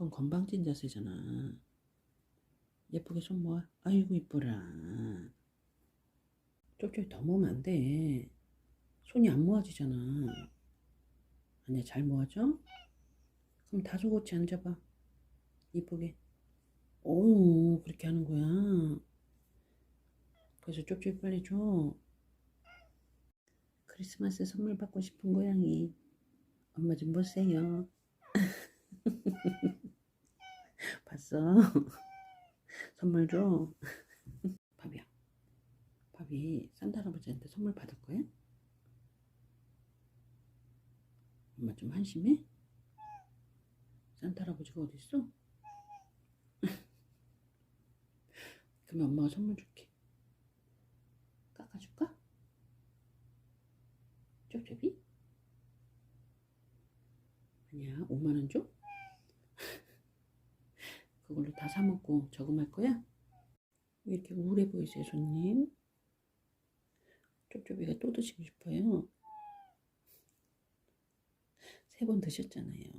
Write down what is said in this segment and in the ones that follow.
그건 건방진 자세잖아. 예쁘게 손 모아. 아이고 이뻐라. 쪽쪽이 더 모으면 안 돼. 손이 안 모아지잖아. 아니야 잘 모아져? 그럼 다소곳이 앉아봐. 이쁘게. 오 그렇게 하는 거야. 그래서 쪽쪽이 빨리 줘. 크리스마스 선물 받고 싶은 고양이. 엄마 좀 보세요. 봤어? 선물 줘. 밥이야. 밥이 산타 할아버지한테 선물 받을 거야? 엄마 좀 한심해? 산타 할아버지가 어딨어? 그러면 엄마가 선물 줄게. 깎아줄까? 쩝쩝이? 아니야, 5만원 줘? 그걸로 다 사먹고 저금할 거야? 왜 이렇게 우울해 보이세요, 손님? 쩝쩝이가 또 드시고 싶어요. 세 번 드셨잖아요.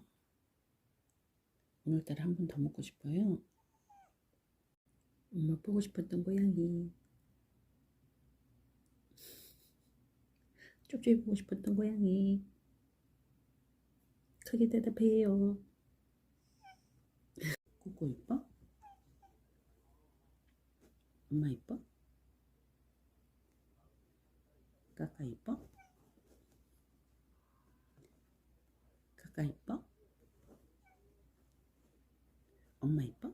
오늘따라 한 번 더 먹고 싶어요. 엄마 보고 싶었던 고양이. 쩝쩝이 보고 싶었던 고양이. 크게 대답해요. 꾸꾸 이뻐? 엄마 이뻐? 까까 이뻐? 까까 이뻐? 엄마 이뻐?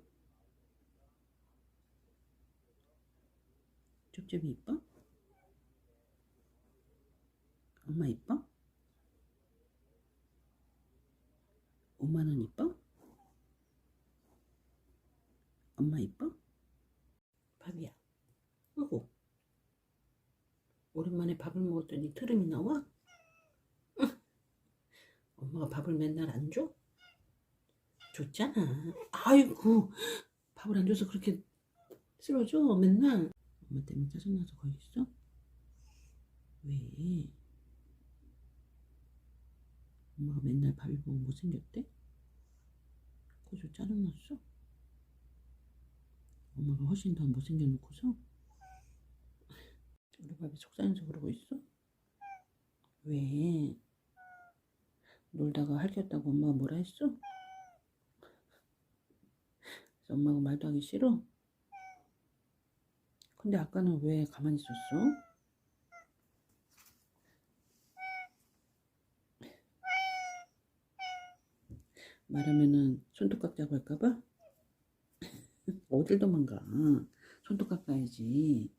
쩝쩝이 이뻐? 엄마 이뻐? 5만원 이뻐? 엄마 이뻐? 밥이야. 어구. 오랜만에 밥을 먹었더니 트름이 나와? 엄마가 밥을 맨날 안 줘? 줬잖아. 아이고. 밥을 안 줘서 그렇게 쓰러져, 맨날. 엄마 때문에 짜증나서 거기 있어? 왜? 엄마가 맨날 밥이 보고 못생겼대? 그래서 짜증났어? 엄마가 훨씬 더 못생겨 놓고서? 우리 밥이 속상해서 그러고 있어? 왜? 놀다가 할겼다고 엄마가 뭐라 했어? 그래서 엄마가 말도 하기 싫어? 근데 아까는 왜 가만히 있었어? 말하면은 손톱 깎자고 할까봐? 어딜 도망가? 손톱 깎아야지.